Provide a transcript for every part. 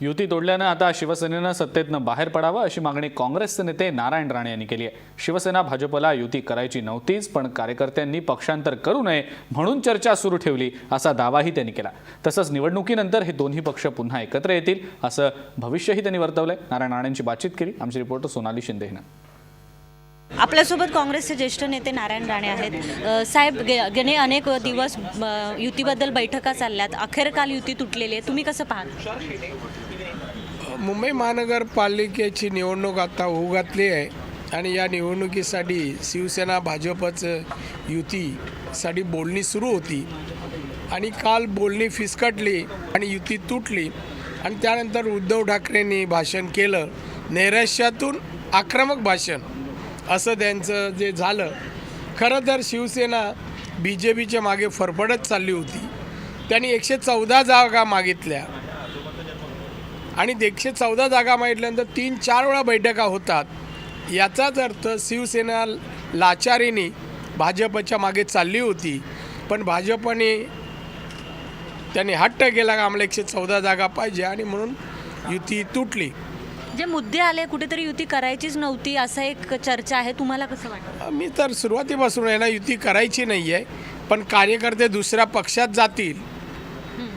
युती तोडल्यानं आता शिवसेनेनं सत्तेतनं बाहेर पडावं अशी मागणी काँग्रेसचे नेते नारायण राणे यांनी केली आहे. शिवसेना भाजपला युती करायची नव्हतीच पण कार्यकर्त्यांनी पक्षांतर करू नये म्हणून चर्चा सुरू ठेवली असा दावाही त्यांनी केला. तसंच निवडणुकीनंतर हे दोन्ही पक्ष पुन्हा एकत्र येतील असं भविष्यही त्यांनी वर्तवलंय. नारायण राणेंची बातचीत केली. आमची रिपोर्टर सोनाली शिंदे हिनं. आपल्यासोबत काँग्रेसचे ज्येष्ठ नेते नारायण राणे आहेत. साहेब गे- गेले अनेक दिवस युतीबद्दल बैठका चालल्यात. अखेर काल युती तुटलेली आहे. तुम्ही कसं पाहता? मुंबई महानगरपालिकेची निवडणूक आता होऊ घातली आहे आणि या निवडणुकीसाठी शिवसेना भाजपचं युतीसाठी बोलणी सुरू होती. आणि काल बोलणी फिसकटली आणि युती तुटली. आणि त्यानंतर उद्धव ठाकरेंनी भाषण केलं. नैराश्यातून आक्रमक भाषण. असं त्यांचं जे झालं. खरं तर शिवसेना बी जे पीच्या मागे फरफडत चालली होती. त्यांनी एकशे चौदा जागा मागितल्या. आणि एकशे चौदा जागा मागितल्यानंतर तीन चार वेळा बैठका होतात. याचाच अर्थ शिवसेना लाचारीने भाजपच्या मागे चालली होती. पण भाजपने त्यांनी हट्ट केला का आम्हाला एकशे चौदा जागा पाहिजे आणि म्हणून युती तुटली. जे मुद्दे आले कुठेतरी युती करायचीच नव्हती असं एक चर्चा आहे. तुम्हाला कसं वाटतं? मी तर सुरुवातीपासून आहे ना युती करायची नाही आहे पण कार्यकर्ते दुसऱ्या पक्षात जातील.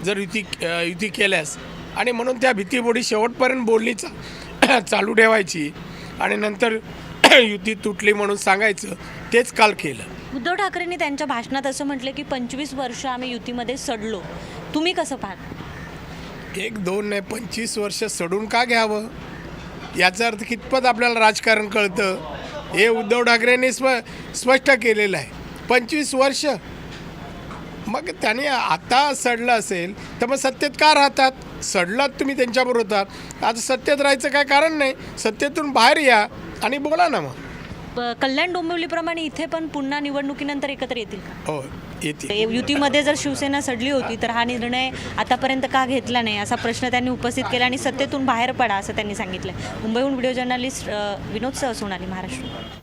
जर युती युती केल्यास. आणि म्हणून त्या भीतीपोटी शेवटपर्यंत बोलणी चा चालू ठेवायची आणि नंतर युती तुटली म्हणून सांगायचं तेच काल केलं. उद्धव ठाकरेंनी त्यांच्या भाषणात असं म्हटलं की पंचवीस वर्ष आम्ही युतीमध्ये सडलो. तुम्ही कसं पाहता? एक दोन नाही पंचवीस वर्ष सडून का घ्यावं? याचा अर्थ कितपत आपल्याला राजकारण कळतं? हे उद्धव ठाकरेंनी स्व स्पष्ट केलेलं आहे. पंचवीस वर्ष मग त्याने आता सडलं असेल तर मग सत्तेत का राहतात? सडलात तुम्ही त्यांच्याबरोबर होतात आता सत्तेत राहायचं काय कारण नाही. सत्तेतून बाहेर या आणि बोला ना मग. कल्याण डोंबिवलीप्रमाणे इथे पण पुन्हा निवडणुकीनंतर एकत्र येतील का? हो येते युतीमध्ये जर शिवसेना सडली होती तर हा निर्णय आतापर्यंत का घेतला नाही असा प्रश्न त्यांनी उपस्थित केला आणि सत्तेतून बाहेर पडा असं त्यांनी सांगितलं. मुंबईहून व्हिडिओ जर्नलिस्ट विनोद सोनाली महाराष्ट्र.